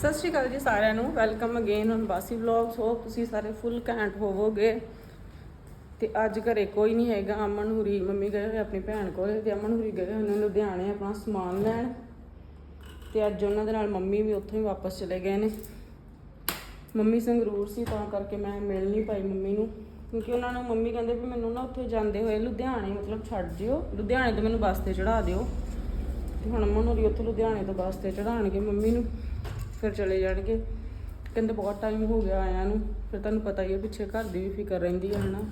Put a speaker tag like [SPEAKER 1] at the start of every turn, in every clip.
[SPEAKER 1] ਸਤਿ ਸ਼੍ਰੀ ਅਕਾਲ ਜੀ ਸਾਰਿਆਂ ਨੂੰ। Welcome again on Basi vlogs hope ਤੁਸੀਂ ਸਾਰੇ ਫੁੱਲ ਘੈਂਟ ਹੋਵੋਗੇ। ਤੇ ਅੱਜ ਘਰੇ ਕੋਈ ਨਹੀਂ ਹੈਗਾ। ਅਮਨ ਹੁਰੀ, ਮੰਮੀ ਗਏ ਹੋਏ ਆਪਣੀ ਭੈਣ ਕੋਲ ਤੇ ਅਮਨ ਹੁਰੀ ਗਏ ਹੋਏ ਲੁਧਿਆਣੇ ਆਪਣਾ ਸਮਾਨ ਲੈਣ। ਤੇ ਅੱਜ ਉਹਨਾਂ ਦੇ ਨਾਲ ਮੰਮੀ ਵੀ ਉੱਥੋਂ ਹੀ ਵਾਪਸ ਚਲੇ ਗਏ ਨੇ। ਮੰਮੀ ਸੰਗਰੂਰ ਸੀ, ਤਾਂ ਕਰਕੇ ਮੈਂ ਮਿਲ ਨਹੀਂ ਪਾਈ ਮੰਮੀ ਨੂੰ। ਕਿਉਂਕਿ ਉਹਨਾਂ ਨੂੰ ਮੰਮੀ ਕਹਿੰਦੇ ਵੀ ਮੈਨੂੰ ਨਾ ਉੱਥੇ ਜਾਂਦੇ ਹੋਏ ਲੁਧਿਆਣੇ ਮਤਲਬ ਛੱਡ ਜਿਓ ਲੁਧਿਆਣੇ ਤੋਂ ਮੈਨੂੰ ਬੱਸ ਤੇ ਚੜਾ ਦਿਓ। ਤੇ ਹੁਣ ਅਮਨ ਹੁਰੀ ਉੱਥੋਂ ਲੁਧਿਆਣੇ ਤੋਂ ਬੱਸ ਤੇ ਚੜਾਉਣਗੇ ਮੰਮੀ ਨੂੰ। ਫਿਰ ਚਲੇ ਜਾਣਗੇ। ਕਹਿੰਦੇ ਬਹੁਤ ਟਾਈਮ ਹੋ ਗਿਆ ਆਇਆਂ ਨੂੰ। ਫਿਰ ਤੁਹਾਨੂੰ ਪਤਾ ਹੀ ਹੈ ਪਿੱਛੇ ਘਰ ਦੀ ਵੀ ਫਿਕਰ ਰਹਿੰਦੀ ਹੈ ਹਨਾ।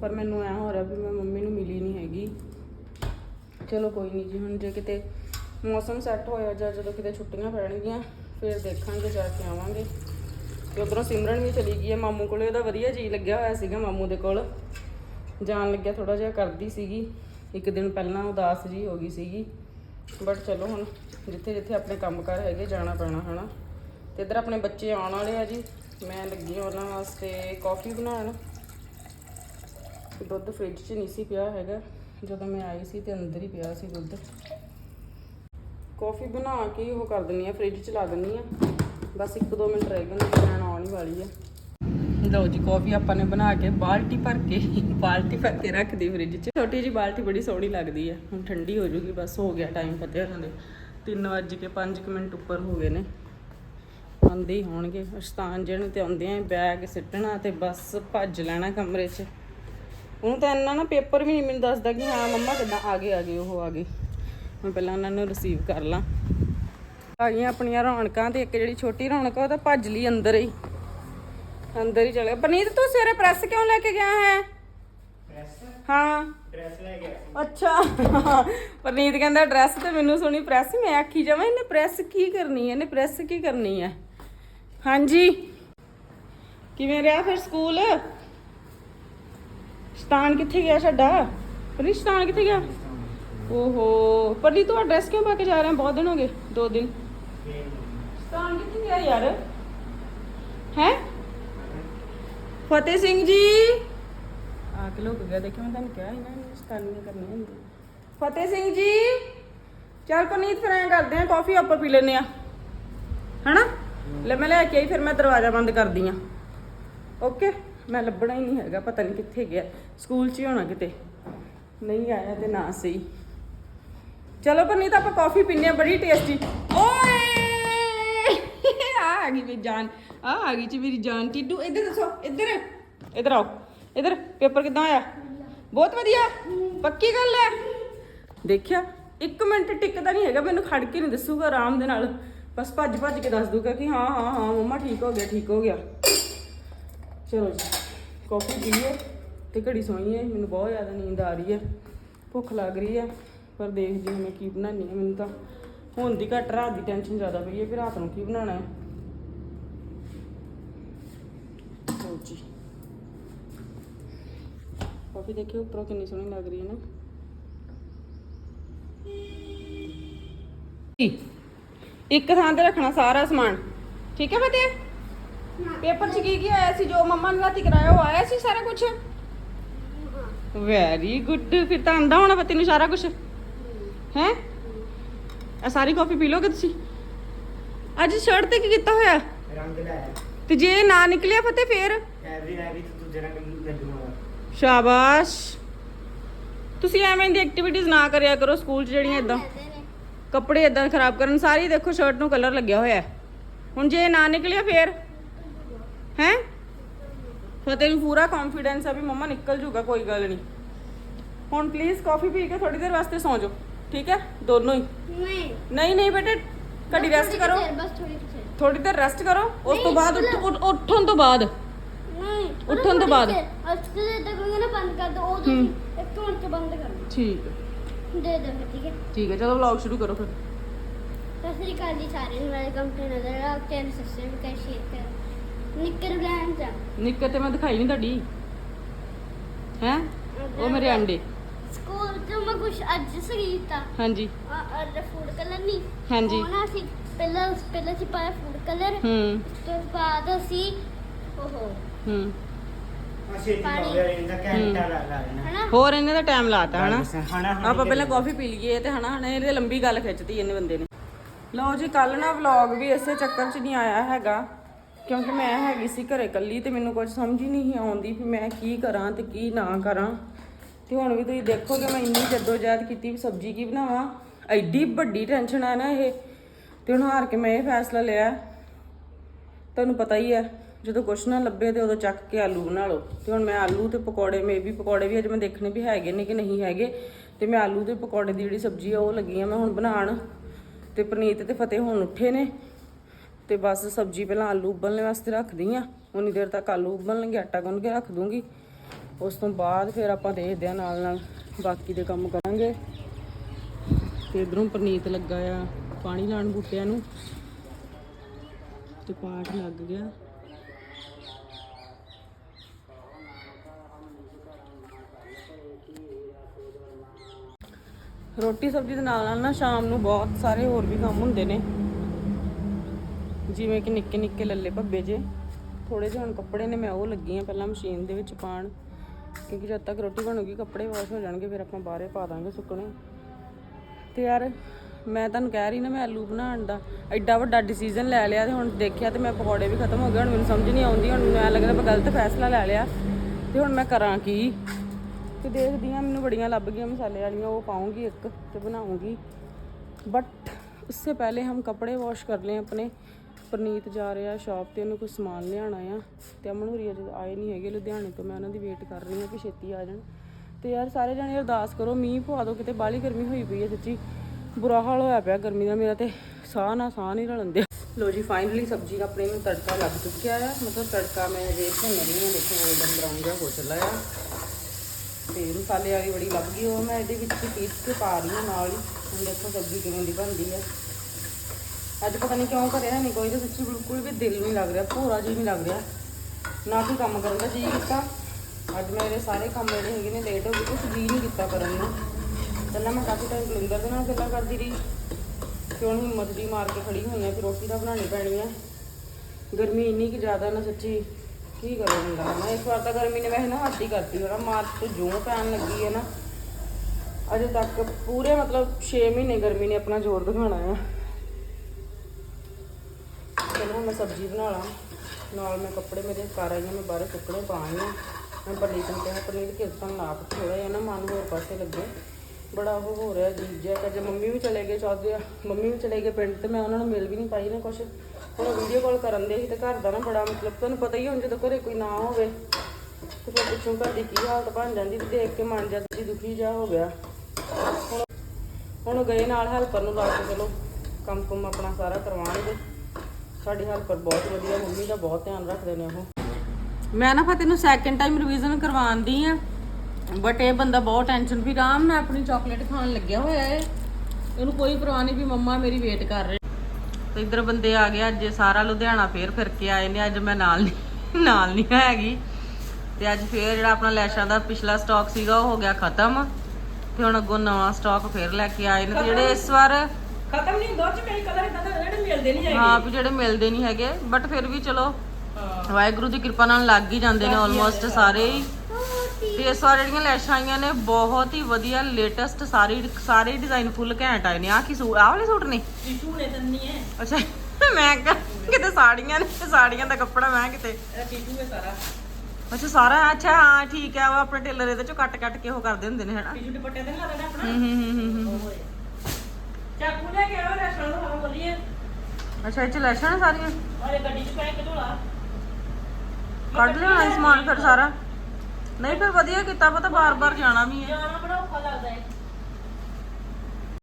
[SPEAKER 1] ਪਰ ਮੈਨੂੰ ਐ ਹੋ ਰਿਹਾ ਵੀ ਮੈਂ ਮੰਮੀ ਨੂੰ ਮਿਲੀ ਨਹੀਂ ਹੈਗੀ। ਚਲੋ ਕੋਈ ਨਹੀਂ ਜੀ, ਹੁਣ ਜੇ ਕਿਤੇ ਮੌਸਮ ਸੈੱਟ ਹੋਇਆ ਜਾਂ ਜਦੋਂ ਕਿਤੇ ਛੁੱਟੀਆਂ ਪੈਣਗੀਆਂ, ਫਿਰ ਦੇਖਾਂਗੇ, ਜਾ ਕੇ ਆਵਾਂਗੇ। ਤੇ ਉਧਰੋਂ ਸਿਮਰਨ ਵੀ ਚਲੀ ਗਈ ਹੈ ਮਾਮੂ ਕੋਲੇ, ਉਹਦਾ ਵਧੀਆ ਜੀ ਲੱਗਿਆ ਹੋਇਆ ਸੀਗਾ ਮਾਮੂ ਦੇ ਕੋਲ। ਜਾਣ ਲੱਗਿਆ ਥੋੜਾ ਜਿਹਾ ਕਰਦੀ ਸੀਗੀ। ਇੱਕ ਦਿਨ ਪਹਿਲਾਂ ਉਦਾਸ ਜੀ ਹੋ ਗਈ ਸੀਗੀ। ਬਟ ਚਲੋ ਹੁਣ ਜਿੱਥੇ ਜਿੱਥੇ ਆਪਣੇ ਕੰਮ ਕਰ ਹੈਗੇ ਜਾਣਾ ਪੈਣਾ, ਹਨਾ। ਤੇ ਇੱਧਰ ਆਪਣੇ ਬੱਚੇ ਆਉਣ ਵਾਲੇ ਆ ਜੀ। ਮੈਂ ਲੱਗੀ ਹਾਂ ਉਹਨਾਂ ਵਾਸਤੇ ਕਾਫੀ ਬਣਾਉਣ। ਦੁੱਧ ਫ੍ਰਿਜ 'ਚ ਨਹੀਂ ਸੀ ਪਿਆ ਹੈਗਾ। ਜਦੋਂ ਮੈਂ ਆਈ ਸੀ ਤੇ ਅੰਦਰ ਹੀ ਪਿਆ ਸੀ ਦੁੱਧ। ਕਾਫੀ ਬਣਾ ਕੇ ਉਹ ਕਰ ਦਿੰਨੀ ਆ ਫ੍ਰਿਜ 'ਚ ਲਾ ਦਿੰਨੀ ਆ ਬਸ 1-2 ਮਿੰਟ ਰਹਿ ਗਏ ਨੇ ਲੈਣ ਆਉਣ ਹੀ ਵਾਲੀ ਆ ਲਓ ਜੀ ਕਾਫੀ ਆਪਾਂ ਨੇ ਬਣਾ ਕੇ ਬਾਲਟੀ ਭਰ ਕੇ ਬਾਲਟੀ ਭਰ ਕੇ ਰੱਖ ਦੀ ਫ੍ਰਿਜ 'ਚ। ਛੋਟੀ ਜੀ ਬਾਲਟੀ ਬੜੀ ਸੋਹਣੀ ਲੱਗਦੀ ਹੈ ਹੁਣ ਠੰਡੀ ਹੋ ਜੂਗੀ, ਬਸ ਹੋ ਗਿਆ ਟਾਈਮ ਪਤਾ ਉਹਨਾਂ ਦੇ। 3 ਵਜੇ ਕੇ 5 ਮਿੰਟ ਉੱਪਰ ਹੋ ਗਏ ਨੇ। ਆਉਂਦੇ ਹੀ ਹੋਣਗੇ। ਅਸ਼ਤਾਨ ਜਿਹੜੇ ਤੇ ਆਉਂਦੇ ਆ ਬੈਗ ਸਿੱਟਣਾ ਤੇ ਬਸ ਭੱਜ ਲੈਣਾ ਕਮਰੇ 'ਚ। ਉਹਨੂੰ ਤਾਂ ਇੰਨਾ ਨਾ ਪੇਪਰ ਵੀ ਨਹੀਂ, ਮੈਨੂੰ ਦੱਸਦਾ ਕਿ ਹਾਂ, ਮੰਮਾ ਕਿੱਦਾਂ ਆ ਗਏ ਆ ਗਏ, ਉਹ ਆ ਗਏ। ਮੈਂ ਪਹਿਲਾਂ ਉਹਨਾਂ ਨੂੰ ਰਿਸੀਵ ਕਰ ਲਾਂ। ਆ ਗਈਆਂ ਆਪਣੀਆਂ ਰੌਣਕਾਂ ਤੇ ਇੱਕ ਜਿਹੜੀ ਛੋਟੀ ਰੌਣਕ ਆ, ਉਹ ਤਾਂ ਭੱਜ ਲਈ ਅੰਦਰ ਹੀ। ਅੰਦਰ ਹੀ ਚਲੇ ਗਿਆ ਪਨੀਤ ਤੂੰ ਸਵੇਰੇ ਪ੍ਰੈਸ ਕਿਉਂ ਲੈ ਕੇ ਗਿਆ ਹੈ? ਹਾਂ।
[SPEAKER 2] ਡਰੈਸ ਲੈ ਗਿਆ
[SPEAKER 1] ਅੱਛਾ। ਪਰਨੀਤ ਕਹਿੰਦਾ ਡਰੈਸ ਤੇ ਮੈਨੂੰ ਸੁਣੀ ਪ੍ਰੈਸ ਮੈਂ ਆਖੀ ਜਾਵਾਂ ਇਹਨੇ ਪ੍ਰੈਸ ਕੀ ਕਰਨੀ ਹੈ? ਇਹਨੇ ਪ੍ਰੈਸ ਕੀ ਕਰਨੀ ਹੈ? ਹਾਂਜੀ। ਕਿਵੇਂ ਰਿਹਾ ਫਿਰ ਸਕੂਲ? ਸਤਾਨ ਕਿੱਥੇ ਗਿਆ ਸਾਡਾ? ਪਰਨੀਤ ਸਤਾਨ ਕਿੱਥੇ ਗਿਆ? ਓਹੋ। ਪਰਨੀਤ ਤੂੰ ਐਡਰੈਸ ਕਿਉਂ ਪਾ ਕੇ ਜਾ ਰਿਹਾ? ਬਹੁਤ ਦਿਨ ਹੋ ਗਏ ਦੋ ਦਿਨ। ਸਤਾਨ ਕਿੱਥੇ ਗਿਆ ਯਾਰ? ਹੈ? ਫਤਿਹ ਸਿੰਘ ਜੀ। ਆ ਕੇ ਲੋਕ ਗਿਆ ਦੇਖਿਆ ਮੈਂ ਤੁਹਾਨੂੰ ਕਿਹਾ ਇਹਨਾਂ ਨੇ ਸਤਾਨੀਆਂ ਕਰਨੀਆਂ ਹੁੰਦੀਆਂ ਫਤਿਹ ਸਿੰਘ ਜੀ ਚੱਲ ਪਨੀਤ ਫਿਰ ਐਂ ਕਰਦੇ ਆ ਕਾਫੀ ਆਪਾਂ ਪੀ ਲੈਨੇ ਆ। ਹਨਾ? ਲੈ ਮੈਂ ਲੈ ਕੇ ਆਈ ਫਿਰ ਮੈਂ ਦਰਵਾਜ਼ਾ ਬੰਦ ਕਰਦੀ ਆ। ਓਕੇ? ਮੈਂ ਲੱਭਣਾ ਹੀ ਨਹੀਂ ਹੈਗਾ ਪਤਾ ਨਹੀਂ ਕਿੱਥੇ ਗਿਆ। ਸਕੂਲ 'ਚ ਹੀ ਹੋਣਾ ਕਿਤੇ। ਨਹੀਂ ਆਇਆ ਤੇ ਨਾ ਸਹੀ। ਚਲੋ ਪਨੀਤ ਆਪਾਂ ਕਾਫੀ ਪੀਨੇ ਆ ਬੜੀ ਟੇਸਟੀ ਓਏ! ਆ ਗਈ ਮੇਰੀ ਜਾਨ। ਆ ਆ ਗਈ ਜੀ ਮੇਰੀ ਜਾਨ ਟਿੱਡੂ। ਇੱਧਰ ਦੱਸੋ, ਇੱਧਰ। ਇੱਧਰ ਆਓ। ਇੱਧਰ, ਪੇਪਰ ਕਿਦਾਂ ਆਇਆ? ਬਹੁਤ ਵਧੀਆ। ਪੱਕੀ ਗੱਲ ਹੈ। ਦੇਖਿਆ 1 ਮਿੰਟ ਟਿਕਦਾ ਨਹੀਂ ਹੈਗਾ, ਮੈਨੂੰ ਖੜ ਕੇ ਨਹੀਂ ਦੱਸੂਗਾ ਆਰਾਮ ਦੇ ਨਾਲ। ਬਸ ਭੱਜ ਭੱਜ ਕੇ ਦੱਸ ਦੂਗਾ ਕਿ ਹਾਂ ਹਾਂ ਹਾਂ, ਮੰਮਾ ਠੀਕ ਹੋ ਗਿਆ, ਠੀਕ ਹੋ ਗਿਆ। ਚਲੋ ਜੀ, ਕਾਫੀ ਪੀਏ ਤੇ ਘੜੀ ਸੋਈਏ, ਮੈਨੂੰ ਬਹੁਤ ਜ਼ਿਆਦਾ ਨੀਂਦ ਆ ਰਹੀ ਹੈ। ਭੁੱਖ ਲੱਗ ਰਹੀ ਹੈ, ਪਰ ਦੇਖਦੀ ਹਾਂ ਮੈਂ ਕੀ ਬਣਾਉਣੀ ਹੈ, ਮੈਨੂੰ ਤਾਂ ਹੁਣ ਦੀ ਘੱਟ ਰਾਤ ਦੀ ਟੈਨਸ਼ਨ ਜ਼ਿਆਦਾ ਪਈ ਹੈ ਕਿ ਰਾਤ ਨੂੰ ਕੀ ਬਣਾਉਣਾ ਹੈ ਲਓ ਜੀ ਕਾਫੀ ਦੇਖਿਓ ਉੱਪਰੋਂ ਕਿੰਨੀ ਸੋਹਣੀ ਲੱਗ ਰਹੀ ਹੈ ਨਾ ਇੱਕ ਥਾਂ ਤੇ ਰੱਖਣਾ ਸਾਰਾ ਸਮਾਨ ਠੀਕ ਹੈ ਫਤਿਹ ਪੇਪਰ 'ਚ ਕੀ ਕੀ ਆਇਆ ਸੀ ਜੋ ਮੰਮਾ ਨੇ ਰਾਤੀ ਕਰਾਇਆ ਉਹ ਆਇਆ ਸੀ ਸਾਰਾ ਕੁਝ ਵੈਰੀ ਗੁੱਡ ਫਿਰ ਤਾਂ ਆਂਦਾ ਹੋਣਾ ਫਤਿਹ ਨੂੰ ਸਾਰਾ ਕੁਝ ਹੈ ਆ ਸਾਰੀ ਕਾਫੀ ਪੀ ਲੋਗੇ ਤੁਸੀਂ ਅੱਜ ਸ਼ਰਟ ਤੇ ਕੀ ਕੀਤਾ ਹੋਇਆ
[SPEAKER 2] ਰੰਗ ਲੈ
[SPEAKER 1] ਤੇ ਜੇ ਨਾ ਨਿਕਲਿਆ ਫਤਿਹ ਫੇਰ
[SPEAKER 2] ਐਵਰੀ ਐਵਰੀ ਤੂੰ ਦੂਜੇ ਰੰਗ ਲੱਗੂਗਾ
[SPEAKER 1] ਸ਼ਾਬਾਸ਼ ਤੁਸੀਂ ਐਵੇਂ ਦੀ ਐਕਟੀਵਿਟੀਜ਼ ਨਾ ਕਰਿਆ ਕਰੋ ਸਕੂਲ 'ਚ ਜਿਹੜੀਆਂ ਇਦਾਂ ਕੱਪੜੇ ਇਦਾਂ ਖਰਾਬ ਕਰਨ ਸਾਰੀ ਦੇਖੋ ਸ਼ਰਟ ਨੂੰ ਕਲਰ ਲੱਗਿਆ ਹੋਇਆ ਹੈ ਹੁਣ ਜੇ ਨਾ ਨਿਕਲਿਆ ਫੇਰ ਹੈ ਫਤਿਹ ਨੂੰ ਪੂਰਾ ਕੌਨਫੀਡੈਂਸ ਆ ਵੀ ਮੰਮਾ ਨਿਕਲ ਜੂਗਾ ਕੋਈ ਗੱਲ ਨਹੀਂ ਹੁਣ ਪਲੀਜ਼ ਕਾਫੀ ਪੀ ਕੇ ਥੋੜੀ ਦੇਰ ਵਾਸਤੇ ਸੌਂ ਜਾਓ ਠੀਕ ਹੈ ਦੋਨੋਂ ਹੀ
[SPEAKER 3] ਨਹੀਂ
[SPEAKER 1] ਨਹੀਂ ਨਹੀਂ ਬੇਟੇ ਘੜੀ ਰੈਸਟ ਕਰੋ
[SPEAKER 3] ਬਸ ਥੋੜੀ ਕੁ ਦੇਰ
[SPEAKER 1] ਥੋੜੀ ਦੇਰ ਰੈਸਟ ਕਰੋ ਉਸ ਤੋਂ ਬਾਅਦ ਉੱਠ- ਉੱਠ- ਉੱਠਣ ਤੋਂ ਬਾਅਦ
[SPEAKER 3] ਨਹੀਂ
[SPEAKER 1] ਉੱਠਣ ਤੋਂ ਬਾਅਦ।
[SPEAKER 3] ਤੇ ਤੱਕ ਕੋਈ ਨਾ ਬੰਦ ਕਰ ਦੋ ਉਹ। ਤੁਸੀਂ ਇੱਕ ਮਿੰਟ ਚ ਬੰਦ ਕਰ ਦਿਓ।
[SPEAKER 1] ਠੀਕ ਹੈ
[SPEAKER 3] ਦੇ ਦੇ ਫਿਰ ਠੀਕ ਹੈ
[SPEAKER 1] ਠੀਕ ਹੈ ਚਲੋ ਵਲੌਗ ਸ਼ੁਰੂ ਕਰੋ ਫਿਰ
[SPEAKER 3] ਸਤਿ ਸ੍ਰੀ ਅਕਾਲ ਜੀ ਸਾਰਿਆਂ ਨੂੰ ਵੈਲਕਮ ਟੂ ਨਜ਼ਰ ਆ ਕੈਨ ਸਬਸਕ੍ਰਾਈਬ ਕਰ ਸ਼ੇਅਰ ਕਰ ਨਿੱਕਰ ਬਲੈਂਡ ਜਾ
[SPEAKER 1] ਨਿੱਕਰ ਤੇ ਮੈਂ ਦਿਖਾਈ ਨਹੀਂ ਤੁਹਾਡੀ ਹੈ ਉਹ ਮੇਰੇ ਅੰਡੇ
[SPEAKER 3] ਸਕੂਲ ਤੋਂ ਮੈਂ ਕੁਝ ਅੱਜ ਸੰਗੀਤਾ
[SPEAKER 1] ਹਾਂਜੀ
[SPEAKER 3] ਅਰ ਫੂਡ ਕਲਰ ਨਹੀਂ
[SPEAKER 1] ਹਾਂਜੀ।
[SPEAKER 3] ਉਹ ਨਾ ਅਸੀਂ ਪਹਿਲਾਂ ਪਹਿਲਾਂ ਸੀ ਪਾਇਆ ਫੂਡ ਕਲਰ
[SPEAKER 1] ਹੂੰ
[SPEAKER 3] ਤੋਂ ਬਾਅਦ ਅਸੀਂ ਓਹੋ
[SPEAKER 1] ਹੂੰ
[SPEAKER 2] ਅਸ਼ੇ ਦੀ
[SPEAKER 3] ਪਾਣੀ।
[SPEAKER 2] ਇਹਦਾ ਘੰਟਾ ਲਾ ਲੈਣਾ
[SPEAKER 3] ਹਨਾ?
[SPEAKER 1] ਹੋਰ ਇਹਨੇ ਤਾਂ ਟਾਈਮ ਲਾਤਾ ਹਨਾ? ਆਪਾਂ ਪਹਿਲਾਂ ਕਾਫੀ ਪੀ ਲਈਏ ਤੇ ਹਨਾ ਹਣਾ ਇਹਦੇ ਲੰਬੀ ਗੱਲ ਖਿੱਚਤੀ ਇਹਨੇ ਬੰਦੇ ਨੇ। ਲਓ ਜੀ ਕੱਲ ਨਾ ਵਲੌਗ ਵੀ ਇਸੇ ਚੱਕਰ 'ਚ ਨਹੀਂ ਆਇਆ ਹੈਗਾ ਕਿਉਂਕਿ ਮੈਂ ਹੈਗੀ ਸੀ ਘਰੇ ਇਕੱਲੀ ਤੇ ਮੈਨੂੰ ਕੁਝ ਸਮਝ ਹੀ ਨਹੀਂ ਆਉਂਦੀ ਵੀ ਮੈਂ ਕੀ ਕਰਾਂ ਤੇ ਕੀ ਨਾ ਕਰਾਂ। ਤੇ ਹੁਣ ਵੀ ਤੁਸੀਂ ਦੇਖੋਗੇ ਮੈਂ ਇੰਨੀ ਜਦੋਜਹਿਦ ਕੀਤੀ ਵੀ ਸਬਜ਼ੀ ਕੀ ਬਣਾਵਾਂ। ਐਡੀ ਵੱਡੀ ਟੈਨਸ਼ਨ ਆ ਨਾ ਇਹ। ਤੇ ਹੁਣ ਹਾਰ ਕੇ ਮੈਂ ਇਹ ਫੈਸਲਾ ਲਿਆ। ਤੁਹਾਨੂੰ ਪਤਾ ਹੀ ਹੈ ਜਦੋਂ ਕੁਛ ਨਾ ਲੱਭੇ ਤੇ ਉਦੋਂ ਚੱਕ ਕੇ ਆਲੂ ਬਣਾ ਲਓ। ਤੇ ਹੁਣ ਮੈਂ ਆਲੂ ਤੇ ਪਕੌੜੇ, ਮੇ ਵੀ ਪਕੌੜੇ ਵੀ ਅੱਜ ਮੈਂ ਦੇਖਣੇ ਵੀ ਹੈਗੇ ਨੇ ਕਿ ਨਹੀਂ ਹੈਗੇ। ਤੇ ਮੈਂ ਆਲੂ ਤੇ ਪਕੌੜੇ ਦੀ ਜਿਹੜੀ ਸਬਜ਼ੀ ਆ ਉਹ ਲੱਗੀ ਆ ਮੈਂ ਹੁਣ ਬਣਾਉਣ। ਤੇ ਪਨੀਤ ਤੇ ਫਤਿਹ ਹੁਣ ਉੱਠੇ ਨੇ। ਤੇ ਬਸ ਸਬਜ਼ੀ ਪਹਿਲਾਂ ਆਲੂ ਉਬਲਣ ਵਾਸਤੇ ਰੱਖਦੀ ਆ। ਉਨੀ ਦੇਰ ਤੱਕ ਆਲੂ ਉਬਲਣਗੇ ਆਟਾ ਗੁੰਨ ਕੇ ਰੱਖ ਦੂੰਗੀ। ਉਸ ਤੋਂ ਬਾਅਦ ਫਿਰ ਆਪਾਂ ਦੇਖਦੇ ਆ ਨਾਲ ਨਾਲ ਬਾਕੀ ਦੇ ਕੰਮ ਕਰਾਂਗੇ। ਤੇ ਇਧਰੋਂ ਪ੍ਰਨੀਤ ਲੱਗਾ ਆ ਪਾਣੀ ਲਾਣ ਬੂਟਿਆਂ ਨੂੰ। ਤੇ ਪਾਠ ਲੱਗ ਗਿਆ। ਰੋਟੀ ਸਬਜ਼ੀ ਦੇ ਨਾਲ ਨਾਲ ਨਾ ਸ਼ਾਮ ਨੂੰ ਬਹੁਤ ਸਾਰੇ ਹੋਰ ਵੀ ਕੰਮ ਹੁੰਦੇ ਨੇ। ਜਿਵੇਂ ਕਿ ਨਿੱਕੇ ਨਿੱਕੇ ਲੱਲੇ ਭੱਬੇ ਜੇ। ਥੋੜੇ ਜਿਹੇ ਹੁਣ ਕੱਪੜੇ ਨੇ, ਮੈਂ ਉਹ ਲੱਗੀ ਆ ਪਹਿਲਾਂ ਮਸ਼ੀਨ ਦੇ ਵਿੱਚ ਪਾਣ ਕਿਉਂਕਿ ਜਦ ਤੱਕ ਰੋਟੀ ਬਣੂਗੀ, ਕੱਪੜੇ ਵਾਸ਼ ਹੋ ਜਾਣਗੇ, ਫਿਰ ਆਪਾਂ ਬਾਹਰੇ ਪਾ ਦਾਂਗੇ ਸੁੱਕਣੇ। ਤੇ ਯਾਰ, ਮੈਂ ਤੁਹਾਨੂੰ ਕਹਿ ਰਹੀ ਨਾ, ਮੈਂ ਆਲੂ ਬਣਾਉਣ ਦਾ ਐਡਾ ਵੱਡਾ ਡਿਸੀਜਨ ਲੈ ਲਿਆ ਤੇ ਹੁਣ ਦੇਖਿਆ ਤੇ ਮੈਂ ਪਕੌੜੇ ਵੀ ਖਤਮ ਹੋ ਗਏ, ਹੁਣ ਮੈਨੂੰ ਸਮਝ ਨਹੀਂ ਆਉਂਦੀ, ਹੁਣ ਮੈਨੂੰ ਐਂ ਲੱਗਦਾ ਮੈਂ ਗਲਤ ਫੈਸਲਾ ਲੈ ਲਿਆ। ਤੇ ਹੁਣ ਮੈਂ ਕਰਾਂ ਕੀ? ਤੇ ਦੇਖਦੀ ਆ, ਮੈਨੂੰ ਬੜੀਆਂ ਲੱਭ ਗਈਆਂ ਮਸਾਲੇ ਵਾਲੀਆਂ, ਉਹ ਪਾਉਂਗੀ ਇੱਕ ਤੇ ਬਣਾਉਂਗੀ। ਬਟ ਉਸਸੇ ਪਹਿਲੇ ਹਮ ਕੱਪੜੇ ਵਾਸ਼ ਕਰ ਲਏ ਆਪਣੇ। ਪ੍ਰਨੀਤ ਜਾ ਰਿਹਾ ਸ਼ਾਪ ਤੇ, ਉਹਨੂੰ ਕੋਈ ਸਮਾਨ ਲਿਆਉਣਾ ਆ। ਤੇ ਅਮਨ ਹੋਰੀ ਅਜੇ ਆਏ ਨਹੀਂ ਹੈਗੇ, ਲੁਧਿਆਣੇ ਤੋਂ ਮੈਂ ਉਹਨਾਂ ਦੀ ਵੇਟ ਕਰ ਰਹੀ ਹਾਂ ਕਿ ਛੇਤੀ ਆ ਜਾਣ। ਤੇ ਯਾਰ ਸਾਰੇ ਜਣੇ ਅਰਦਾਸ ਕਰੋ, ਮੀਂਹ ਪਵਾ ਦਿਓ ਕਿਤੇ, ਬਾਹਲੀ ਗਰਮੀ ਹੋਈ ਪਈ ਹੈ ਸੱਚੀ। ਬੁਰਾ ਹਾਲ ਹੋਇਆ ਪਿਆ ਗਰਮੀ ਦਾ ਮੇਰਾ ਤੇ। ਸਾਹ ਨਾ, ਸਾਹ ਨਹੀਂ ਰਲਣ ਦਿਆ। ਲੋ ਜੀ ਫਾਈਨਲੀ ਸਬਜ਼ੀ ਦਾ ਆਪਣੇ ਨੂੰ ਤੜਕਾ ਲੱਗ ਚੁੱਕਿਆ ਆ। ਮਤਲਬ ਤੜਕਾ ਮੈਂ ਅਜੇ ਭੁੰਨ ਰਹੀ ਹਾਂ ਦੇਖੋ ਗੋਲਡਨ ਬਰਾਊਨ ਜਿਹਾ ਹੋ ਚੱਲਾ ਆ। ਤੇ ਮਸਾਲੇ ਵਾਲੀ ਬੜੀ ਲੱਭ ਗਈ, ਉਹ ਮੈਂ ਇਹਦੇ ਵਿੱਚ ਪੀਸ ਕੇ ਪਾ ਰਹੀ ਹਾਂ ਨਾਲ ਹੀ। ਹੁਣ ਦੇਖੋ ਸਬਜ਼ੀ ਕਿਵੇਂ ਦੀ ਬਣਦੀ ਹੈ। ਅੱਜ ਪਤਾ ਨਹੀਂ ਕਿਉਂ ਕਰਿਆ ਨਹੀਂ ਕੋਈ ਤਾਂ ਸੱਚੀ ਬਿਲਕੁਲ ਵੀ ਦਿਲ ਨਹੀਂ ਲੱਗ ਰਿਹਾ, ਭੋਰਾ ਜੀ ਨਹੀਂ ਲੱਗ ਰਿਹਾ। ਨਾ ਕੋਈ ਕੰਮ ਕਰਨ ਦਾ ਜੀ ਕੀਤਾ। ਅੱਜ ਮੇਰੇ ਸਾਰੇ ਕੰਮ ਜਿਹੜੇ ਹੈਗੇ ਨੇ ਲੇਟ ਹੋ ਗਏ ਕੁਝ ਜੀ ਨਹੀਂ ਕੀਤਾ ਕਰਨ ਨੂੰ। ਪਹਿਲਾਂ ਮੈਂ ਕਾਫੀ ਟਾਈਮ ਬਲਿੰਦਰ ਦੇ ਨਾਲ ਗੱਲਾਂ ਕਰਦੀ ਰਹੀ। ਤੇ ਹੁਣ ਹਿੰਮਤ ਦੀ ਮਾਰ ਕੇ ਖੜੀ ਹੋਈ ਆ ਕਿ ਰੋਟੀ ਤਾਂ ਬਣਾਉਣੀ ਪੈਣੀ ਆ ਗਰਮੀ ਇੰਨੀ ਕਿ ਜ਼ਿਆਦਾ ਨਾ ਸੱਚੀ। ਕੀ ਕਰੇ ਬੰਦਾ ਨਾ ਇਸ ਵਾਰ ਤਾਂ ਗਰਮੀ ਨੇ ਵੈਸੇ ਨਾ ਹੱਦ ਹੀ ਕਰਤੀ ਹੋਣਾ। ਮਾਰਚ ਤੋਂ ਜੂਨ ਪੈਣ ਲੱਗੀ ਹੈ ਨਾ। ਅਜੇ ਤੱਕ ਪੂਰੇ ਮਤਲਬ 6 ਮਹੀਨੇ ਗਰਮੀ ਨੇ ਆਪਣਾ ਜ਼ੋਰ ਦਿਖਾਉਣਾ ਆ। ਚਲੋ ਮੈਂ ਸਬਜ਼ੀ ਬਣਾ ਲਾਂ। ਨਾਲ ਮੈਂ ਕੱਪੜੇ ਮੇਰੇ ਕਰ ਆਈ ਹਾਂ, ਮੈਂ ਬਾਹਰ ਕੱਪੜੇ ਪਾ ਆਈ ਮੈਂ ਪਨੀਰ ਨੂੰ ਕਿਹਾ ਪਨੀਰ ਕਿਰਤਨ ਨਾਪ ਥੋੜਾ ਜਿਹਾ ਨਾ, ਮਨ ਹੋਰ ਪਾਸੇ ਲੱਗੇ। ਬੜਾ ਉਹ ਹੋ ਰਿਹਾ ਅਜੀਬ ਜਿਹਾ ਕਿ ਜੇ ਮੰਮੀ ਵੀ ਚਲੇ ਗਏ ਚੌਧਰੀ ਮੰਮੀ ਵੀ ਚਲੇ ਗਏ ਪਿੰਡ, ਤੇ ਮੈਂ ਉਹਨਾਂ ਨੂੰ ਮਿਲ ਵੀ ਨਹੀਂ ਪਾਈ ਨਾ ਕੁਛ। ਹੁਣ ਵੀਡੀਓ ਕਾਲ ਕਰਨ ਦੇ ਸੀ ਤੇ ਘਰ ਦਾ ਨਾ ਬੜਾ ਮਤਲਬ ਤੁਹਾਨੂੰ ਪਤਾ ਹੀ ਹੁਣ ਜਦੋਂ ਘਰੇ ਕੋਈ ਨਾ ਹੋਵੇ, ਤੇ ਫਿਰ ਪਿੱਛੋਂ ਘਰ ਦੀ ਕੀ ਹਾਲਤ ਬਣ ਜਾਂਦੀ ਤੇ ਦੇਖ ਕੇ ਮਨ ਜਦ ਦੁਖੀ ਜਾ ਹੋ ਗਿਆ। ਹੁਣ ਹੁਣ ਗਏ ਨਾਲ ਹੈਲਪਰ ਨੂੰ ਲਾ ਕੇ ਚਲੋ, ਕੰਮ ਕੁਮ ਆਪਣਾ ਸਾਰਾ ਕਰਵਾਉਣਗੇ। ਸਾਡੀ ਹੈਲਪਰ ਬਹੁਤ ਵਧੀਆ, ਮੰਮੀ ਦਾ ਬਹੁਤ ਧਿਆਨ ਰੱਖਦੇ ਨੇ ਉਹ। ਮੈਂ ਨਾ ਫਤਿਹ ਨੂੰ ਸੈਕਿੰਡ ਟਾਈਮ ਰਿਵੀਜ਼ਨ ਕਰਵਾਉਂਦੀ ਆ ਬਟ ਇਹ ਬੰਦਾ ਬਹੁਤ ਟੈਨਸ਼ਨ ਵੀ ਆਰਾਮ ਨਾਲ ਆਪਣੀ ਚਾਕਲੇਟ ਖਾਣ ਲੱਗਿਆ ਹੋਇਆ ਹੈ ਇਹਨੂੰ ਕੋਈ ਪਰਵਾਹ ਨਹੀਂ ਵੀ ਮੰਮਾ ਮੇਰੀ ਵੇਟ ਕਰ ਰਹੇ ਤੇ ਇੱਧਰ ਬੰਦੇ ਆ ਗਏ ਅੱਜ ਸਾਰਾ ਲੁਧਿਆਣਾ ਫੇਰ ਫਿਰ ਕੇ ਆਏ ਨੇ ਅੱਜ ਮੈਂ ਨਾਲ ਨਹੀਂ ਨਾਲ ਨਹੀਂ ਹੈਗੀ। ਤੇ ਅੱਜ ਫੇਰ ਜਿਹੜਾ ਆਪਣਾ ਲੈਸ਼ਾਂ ਦਾ ਪਿਛਲਾ ਸਟਾਕ ਸੀਗਾ ਉਹ ਹੋ ਗਿਆ ਖਤਮ। ਤੇ ਹੁਣ ਅੱਗੋਂ ਨਵਾਂ ਸਟਾਕ ਫੇਰ ਲੈ ਕੇ ਆਏ ਨੇ। ਤੇ ਜਿਹੜੇ ਇਸ ਵਾਰ
[SPEAKER 4] ਖਤਮ ਨਹੀਂ ਦੋ ਚ ਕਈ ਕਲਰ ਇਦਾਂ ਦੇ ਜਿਹੜੇ ਮਿਲਦੇ ਨਹੀਂ ਹੈਗੇ।
[SPEAKER 1] ਹਾਂ ਵੀ ਜਿਹੜੇ ਮਿਲਦੇ ਨਹੀਂ ਹੈਗੇ ਬਟ ਫਿਰ ਵੀ ਚਲੋ ਵਾਹਿਗੁਰੂ ਦੀ ਕਿਰਪਾ ਨਾਲ ਲੱਗ ਹੀ ਜਾਂਦੇ ਨੇ ਆਲਮੋਸਟ ਸਾਰੇ ਹੀ। ਤੇ ਇਸ ਵਾਰ ਜਿਹੜੀਆਂ ਲੈਸ਼ਾਂ ਆਈਆਂ ਨੇ ਬਹੁਤ ਹੀ ਵਧੀਆ ਲੇਟੈਸਟ ਸਾਰੇ ਸਾਰੇ ਡਿਜ਼ਾਈਨ ਫੁੱਲ ਘੈਂਟ ਆਏ ਨੇ। ਆ ਕੀ ਸੂਟ ਆਹ ਵਾਲੇ ਸੂਟ ਨੇ?
[SPEAKER 4] ਟਿਸ਼ੂ ਨੇ ਤੰਨੀ ਹੈ
[SPEAKER 1] ਅੱਛਾ ਮੈਂ ਕਿਹਾ ਕਿਤੇ ਸਾੜੀਆਂ ਨੇ ਸਾੜੀਆਂ ਦਾ ਕੱਪੜਾ ਮੈਂ ਕਿਤੇ।
[SPEAKER 4] ਇਹ ਟਿਸ਼ੂ ਹੈ ਸਾਰਾ।
[SPEAKER 1] ਅੱਛਾ ਸਾਰਾ ਅੱਛਾ ਹਾਂ ਠੀਕ ਹੈ। ਉਹ ਆਪਣੇ ਟੇਲਰ ਇਹਦੇ ਚੋਂ ਕੱਟ ਕੱਟ ਕੇ ਉਹ ਕਰਦੇ ਹੁੰਦੇ ਨੇ ਹਨਾ?
[SPEAKER 4] ਟਿਸ਼ੂ ਦੁਪੱਟੇ ਤੇ ਲਾ ਦੇਣਾ ਆਪਣਾ।
[SPEAKER 1] ਹੂੰ ਹੂੰ ਹੂੰ ਹੂੰ, ਹੂੰ।
[SPEAKER 4] ਚਾਕੂ ਲੈ ਕੇ ਆਓ ਰੈਸਟੋਰੈਂਟ ਤੋਂ ਖਾਣਾ ਬੋਲੀਏ
[SPEAKER 1] ਅੱਛਾ ਇਹ ਚ ਲੈਸ਼ਾਂ ਨੇ ਸਾਰੀਆਂ?
[SPEAKER 4] ਗੱਡੀ ਚ ਢੋਲਾ
[SPEAKER 1] ਕੱਢ ਲਿਆ ਸਮਾਨ ਫਿਰ ਸਾਰਾ? ਨਹੀਂ ਫਿਰ ਵਧੀਆ ਕੀਤਾ ਪਤਾ ਬਾਰ-ਬਾਰ ਜਾਣਾ ਵੀ ਹੈ।
[SPEAKER 4] ਜਾਣਾ ਬੜਾ ਔਖਾ ਲੱਗਦਾ ਹੈ।